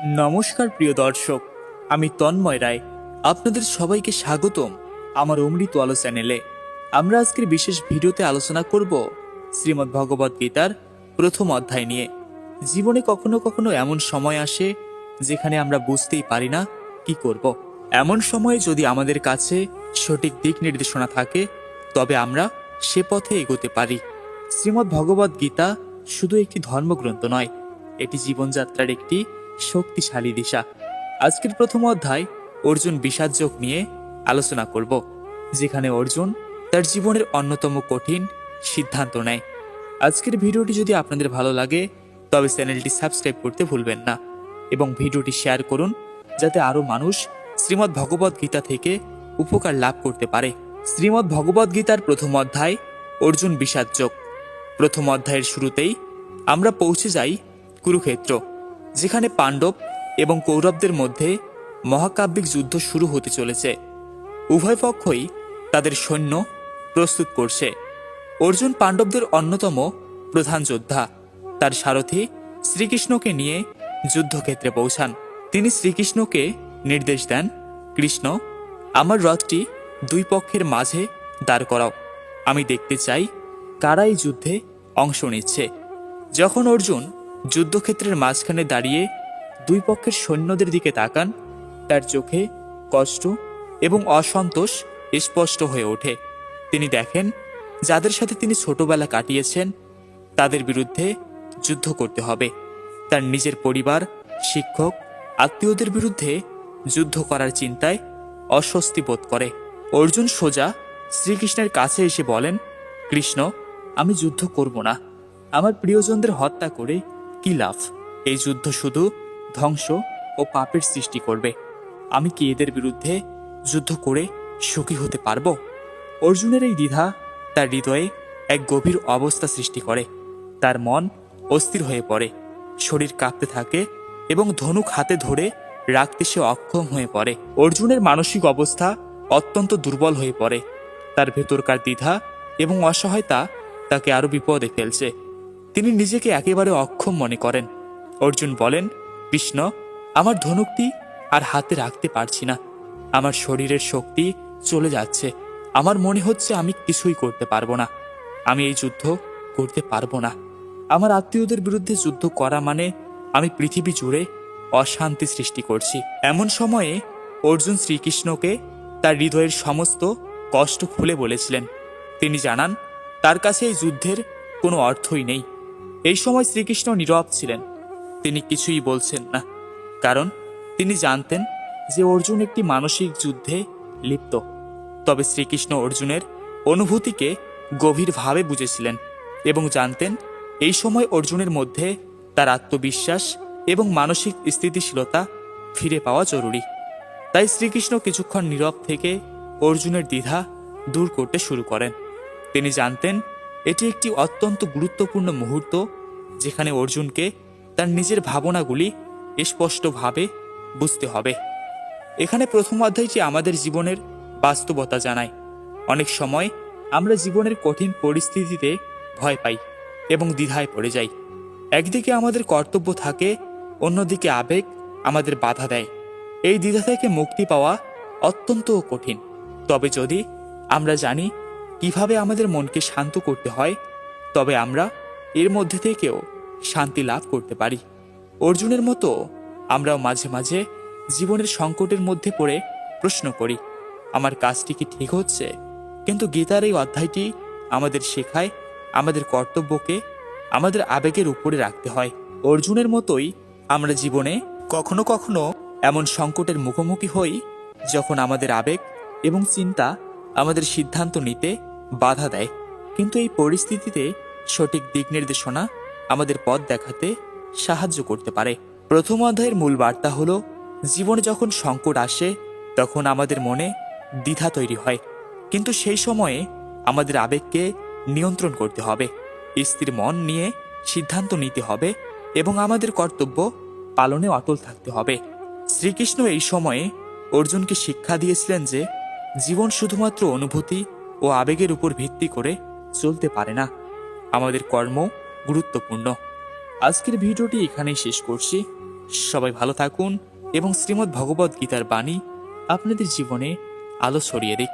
নমস্কার প্রিয় দর্শক, আমি তন্ময় রায়। আপনাদের সবাইকে স্বাগতম আমার অমৃত আলো চ্যানেলে। আমরা আজকের বিশেষ ভিডিওতে আলোচনা করব শ্রীমদ্ ভগবদ গীতার প্রথম অধ্যায় নিয়ে। জীবনে কখনো কখনো এমন সময় আসে যেখানে আমরা বুঝতেই পারি না কি করব। এমন সময়ে যদি আমাদের কাছে সঠিক দিক নির্দেশনা থাকে, তবে আমরা সে পথে এগোতে পারি। শ্রীমদ্ ভগবদ গীতা শুধু একটি ধর্মগ্রন্থ নয়, এটি জীবনযাত্রার একটি শক্তিশালী দিশা। আজকের প্রথম অধ্যায় অর্জুন বিষাদ যোগ নিয়ে আলোচনা করব, যেখানে অর্জুন তার জীবনের অন্যতম কঠিন সিদ্ধান্ত নেয়। আজকের ভিডিওটি যদি আপনাদের ভালো লাগে, তবে চ্যানেলটি সাবস্ক্রাইব করতে ভুলবেন না এবং ভিডিওটি শেয়ার করুন, যাতে আরও মানুষ শ্রীমদ্ ভগবদ গীতা থেকে উপকার লাভ করতে পারে। শ্রীমদ্ ভগবদ গীতার প্রথম অধ্যায়, অর্জুন বিষাদ যোগ। প্রথম অধ্যায়ের শুরুতেই আমরা পৌঁছে যাই কুরুক্ষেত্র। যেখানে পাণ্ডব এবং কৌরবদের মধ্যে মহাকাব্যিক যুদ্ধ শুরু হতে চলেছে। উভয় পক্ষই তাদের সৈন্য প্রস্তুত করছে। অর্জুন পাণ্ডবদের অন্যতম প্রধান যোদ্ধা। তার সারথি শ্রীকৃষ্ণকে নিয়ে যুদ্ধক্ষেত্রে পৌঁছান। তিনি শ্রীকৃষ্ণকে নির্দেশ দেন, কৃষ্ণ, আমার রথটি দুই পক্ষের মাঝে দাঁড় করাও। আমি দেখতে চাই কারা এই যুদ্ধে অংশ নিচ্ছে। যখন অর্জুন যুদ্ধক্ষেত্রের মাঝখানে দাঁড়িয়ে দুই পক্ষের সৈন্যদের দিকে তাকান। তার চোখে কষ্ট এবং অসন্তোষ স্পষ্ট হয়ে ওঠে। তিনি দেখেন, যাদের সাথে তিনি ছোটবেলা কাটিয়েছেন, তাদের বিরুদ্ধে যুদ্ধ করতে হবে। তার নিজের পরিবার, শিক্ষক, আত্মীয়দের বিরুদ্ধে যুদ্ধ করার চিন্তায় অস্বস্তি বোধ করে। অর্জুন সোজা শ্রীকৃষ্ণের কাছে এসে বলেন, কৃষ্ণ, আমি যুদ্ধ করব না। আমার প্রিয়জনদের হত্যা করে কি লাভ এই যুদ্ধ শুধু ধ্বংস ও পাপের সৃষ্টি করবে। আমি কি এদের বিরুদ্ধে যুদ্ধ করে সুখী হতে পারব? অর্জুনের এই দ্বিধা তার হৃদয়ে এক গভীর অবস্থা সৃষ্টি করে। তার মন অস্থির হয়ে পড়ে। শরীর কাঁপতে থাকে এবং ধনুক হাতে ধরে রাখতে সে অক্ষম হয়ে পড়ে। অর্জুনের মানসিক অবস্থা অত্যন্ত দুর্বল হয়ে পড়ে। তার ভেতরকার দ্বিধা এবং অসহায়তা তাকে আরও বিপদে ফেলছে। তিনি নিজেকে একেবারে অক্ষম মনে করেন। অর্জুন বলেন, কৃষ্ণ, আমার ধনুকটি আর হাতে রাখতে পারছি না। আমার শরীরের শক্তি চলে যাচ্ছে। আমার মনে হচ্ছে আমি কিছুই করতে পারব না। আমি এই যুদ্ধ করতে পারব না। আমার আত্মীয়দের বিরুদ্ধে যুদ্ধ করা মানে আমি পৃথিবী জুড়ে অশান্তি সৃষ্টি করছি। এমন সময়ে অর্জুন শ্রীকৃষ্ণকে তার হৃদয়ের সমস্ত কষ্ট খুলে বলেছিলেন। তিনি জানান, তার কাছে এই যুদ্ধের কোনো অর্থই নেই। এই সময় শ্রীকৃষ্ণ নীরব ছিলেন। তিনি কিছুই বলছেন না, কারণ তিনি জানতেন যে অর্জুন একটি মানসিক যুদ্ধে লিপ্ত। তবে শ্রীকৃষ্ণ অর্জুনের অনুভূতিকে গভীরভাবে বুঝেছিলেন এবং জানতেন এই সময় অর্জুনের মধ্যে তার আত্মবিশ্বাস এবং মানসিক স্থিতিশীলতা ফিরে পাওয়া জরুরি। তাই শ্রীকৃষ্ণ কিছুক্ষণ নীরব থেকে অর্জুনের দ্বিধা দূর করতে শুরু করেন। তিনি জানতেন এটি একটি অত্যন্ত গুরুত্বপূর্ণ মুহূর্ত যেখানে অর্জুনকে তার নিজের ভাবনাগুলি স্পষ্টভাবে বুঝতে হবে। এখানে প্রথম অধ্যায়টি আমাদের জীবনের বাস্তবতা জানায়। অনেক সময় আমরা জীবনের কঠিন পরিস্থিতিতে ভয় পাই এবং দ্বিধায় পড়ে যাই। একদিকে আমাদের কর্তব্য থাকে, অন্যদিকে আবেগ আমাদের বাধা দেয়। এই দ্বিধা থেকে মুক্তি পাওয়া অত্যন্ত কঠিন। তবে যদি আমরা জানি কীভাবে আমাদের মনকে শান্ত করতে হয়, তবে আমরা এর মধ্যে থেকেও শান্তি লাভ করতে পারি। অর্জুনের মতো আমরাও মাঝে মাঝে জীবনের সংকটের মধ্যে পড়ে প্রশ্ন করি, আমার কাজটি কি ঠিক হচ্ছে? কিন্তু গীতার এই অধ্যায়টি আমাদের শেখায়, আমাদের কর্তব্যকে, আমাদের আবেগের উপরে রাখতে হয়। অর্জুনের মতোই আমরা জীবনে কখনো কখনো এমন সংকটের মুখোমুখি হই, যখন আমাদের আবেগ এবং চিন্তা আমাদের সিদ্ধান্ত নিতে বাধা দেয়। কিন্তু এই পরিস্থিতিতে সঠিক দিক নির্দেশনা আমাদের পথ দেখাতে সাহায্য করতে পারে। প্রথম অধ্যায়ের মূল বার্তা হলো, জীবনে যখন সংকট আসে, তখন আমাদের মনে দ্বিধা তৈরি হয়। কিন্তু সেই সময়ে আমাদের আবেগকে নিয়ন্ত্রণ করতে হবে। স্থির মন নিয়ে সিদ্ধান্ত নিতে হবে এবং আমাদের কর্তব্য পালনে অটল থাকতে হবে। শ্রীকৃষ্ণ এই সময়ে অর্জুনকে শিক্ষা দিয়েছিলেন যে, জীবন শুধুমাত্র অনুভূতি ও আবেগের উপর ভিত্তি করে চলতে পারে না। আমাদের কর্ম গুরুত্বপূর্ণ। আজকের ভিডিওটি এখানেই শেষ করছি। সবাই ভালো থাকুন এবং শ্রীমদ্ ভগবদ্ গীতার বাণী আপনাদের জীবনে আলো ছড়িয়ে দিক।